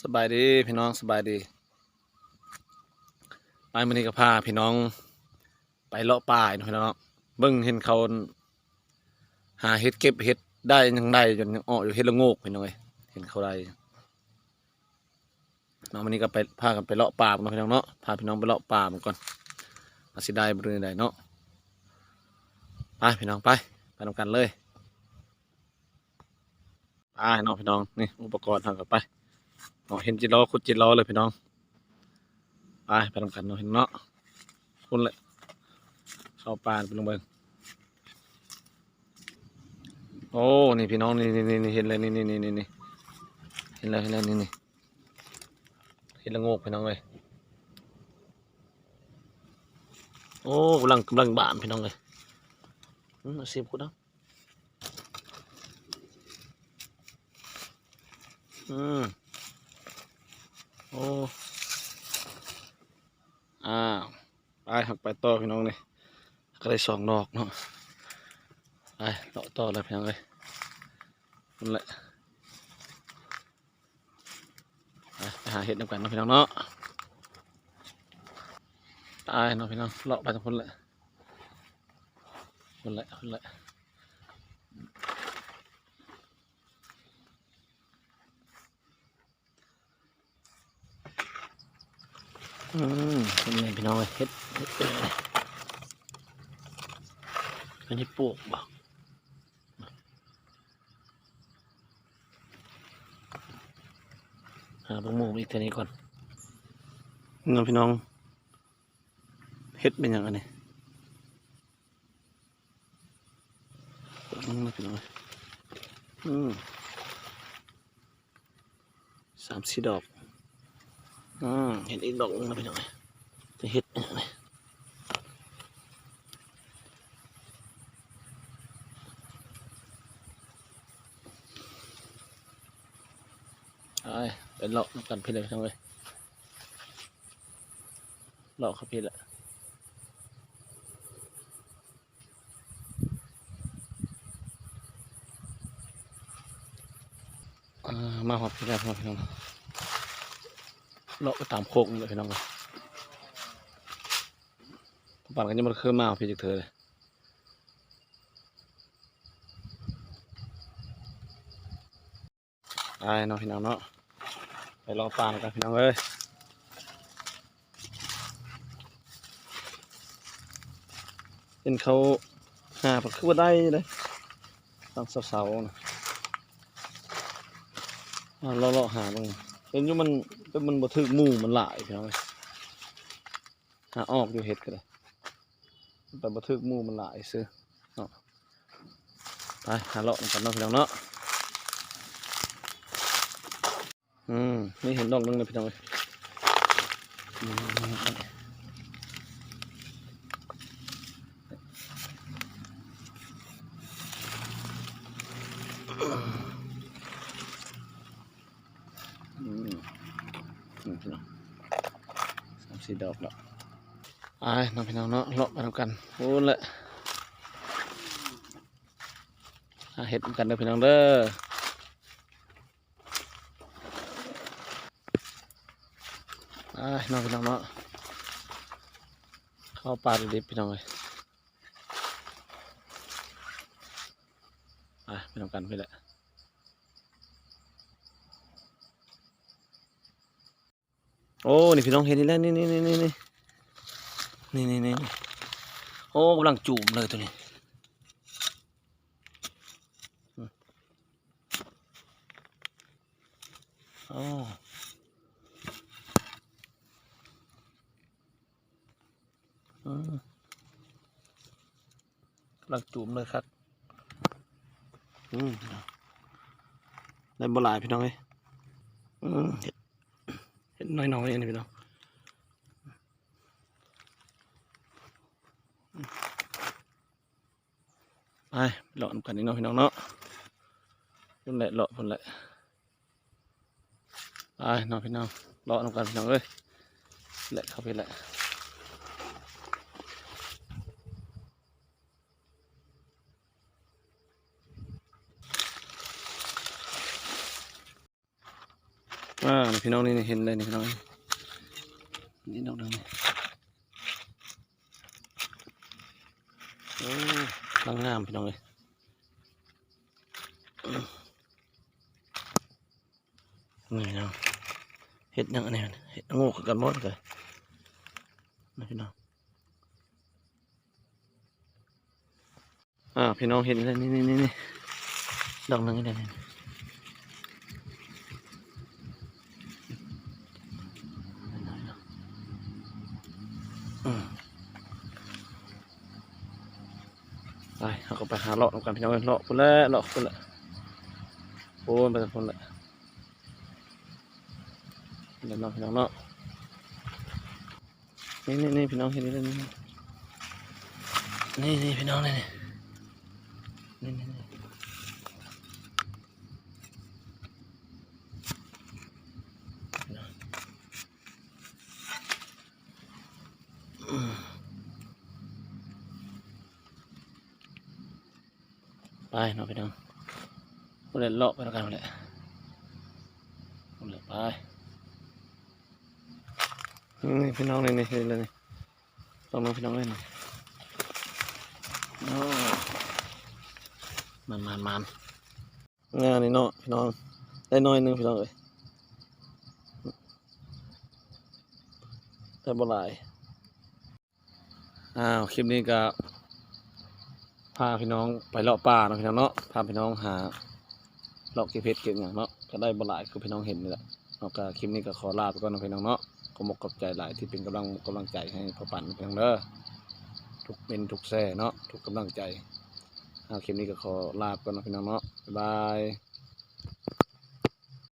สบายดีพี่น้องสบายดี ไปมื้อนี้ก็พาพี่น้อง ไปเลาะป่าพี่น้องเบิ่งเห็นเขาหาเห็ดเก็บเห็ดได้ยังได้จนยังออกอยู่เห็ดละโงกพี่น้องเห็นเขาได้เนาะมื้อนี้ก็ไปพากันไปเลาะป่าเนาะพี่น้องเนาะพาพี่น้องไปเลาะป่ามันก่อนว่าสิได้บ่ได้ได้เนาะไปพี่น้องไปไปนำกันเลยไปเนาะพี่น้องนี่อุปกรณ์ทางกันไป นาะเห็นจิล้อขุดจิล้อเลยพี่น้องไปไปทำกันเนาะเห็นเนาะคุณเลยเข้าปานไปลงเบิงโอ้นี่พี่น้องนี่นี่นี่เห็นเลยนี่นี่นี่นี่เห็นเลยเห็นเลยนี่นี่เห็นละโงกพี่น้องเลยโอ้กำลังกำลังบานพี่น้องเลยอืมเอาสิบขุดเออืม โอ้อ้าวไปหักไปต่อพี่น้องเลยก็ได้สองดอกเนาะไปเลาะต่อเลยพี่น้องเลยนั่นแหละไปหาเห็ดน้ำกันเนาะพี่น้องเนาะตายเนาะพี่น้องเลาะไปทุกคนแหละคนแหละคนแหละ อืมเป็นไงพี่น้องเฮ็ดเฮ็ดเป็นไงเป็นที่ปลูกบ่หาบางหมูอีกทีนี้ก่อนน้องพี่น้องเฮ็ดเป็นอย่างไรนี่ยอืมพี่น้องอืมสามสี่ดอก อืมเห็นอีกดอกนึงนะพี่น้องจะเห็ดอะไปไปเลาะกันพี่เลยพี่น้องเลยเลาะเขาพี่แหละมาหอบพี่แล้วพี่น้อง เลาะไปตามโคกเลยพี่น้องเลยปั่นกันยังมันเคยมาเอาพี่จากเธอเลยไปเนาะพี่น้องเนาะไปรอปลากันพี่น้องเอ้ยเป็นเขาหาปลาคือว่าได้เลยตั้งเสาๆนะอ่าเลาะหาบ้างเห็นอยู่มัน เป็มันบ่ถึกมู่มันหลายพี่น้องเอ้ยหาออกอยู่เห็ดก็ได้แต่บ่ถึกมู่มันหลายซื้อไปหาเลาะกันเนาะพี่น้องเนาะอืมนี่เห็นดอกนึงเลยพี่น้องเอ้ยอืม อืมอืมพี่น้องสามสี่ดอกแล้วไปน้องพี่น้องเนาะเลาะไปทำกันโอ้ละเห็ดกันเด้อพี่น้องเด้อไปน้องพี่น้องเนาะเข้าป่าดิบพี่น้องเลยไปไปทำกันพี่แหละ โอ้นี่พี่น้องเห็นนี่แล้นี่นี่นี่นี่นี่นี่นี่โอ้กำลังจูบเลยตัวนี้โอ้กำลังจูบเลยครับอืมได้บ่หลายพี่น้องเอ้ยเห็ นน้อยๆเองนะพี่น้องไปเลาะนำกันนี่เนาะพี่น้องเนาะพุ่นแหละเลาะพุ่นแหละไปเนาะพี่น้องเลาะนำกันพี่น้องเอ้ยแหละเข้าไปแหละ อ่าพี่น้องนี่เห็นเลยนี่พี่น้องนี่ดอกนึงโอ้ลังงามพี่น้องเลยนี่พี่น้องเห็ดยังอันนี้เห็ดงูกันมดเลยนี่พี่น้องอ่าพี่น้องเห็นเลยนี่นี่นี่นี่ดอกนึงนี่นี่ อืม ไปหาเลาะกันพี่น้องเลาะคนละเลาะคนละโอ้ยไปคนละเดี๋ยวเนาะพี่น้องเนาะนี่นี่นี่พี่น้องเห็นนี่นี่นี่พี่น้องนี่นี่นี่ ไปเนาะพี่น้องพุ่นละเลาะไปแล้วกันพุ่นละพุ่นละไปนี่พี่น้องนี่นี่เลยนี่ต้องน้องพี่น้องเลยนี่โอ้มันมันมันงานนี่เนาะพี่น้อง ได้น้อยนึงพี่น้องเลยแต่บ่หลายอ้าว คลิปนี้ก็ พาพี่น้องไปเลาะป่าเนาะพี่น้องเนาะพาพี่น้องหาเลาะเก็บเพชรเก็บอย่างเนาะก็ได้บ่หลายคือพี่น้องเห็นนี่แหละเอาก็คลิปนี้ก็ขอลาไปก่อนนะพี่น้องเนาะขอมกขอบใจหลายที่เป็นกำลังกำลังใจให้พ่อปั่นพี่น้องเด้อทุกเป็นทุกแซ่เนาะทุกกำลังใจเอาคลิปนี้ก็ขอลาไปก่อนนะพี่น้องเนาะบ๊ายบาย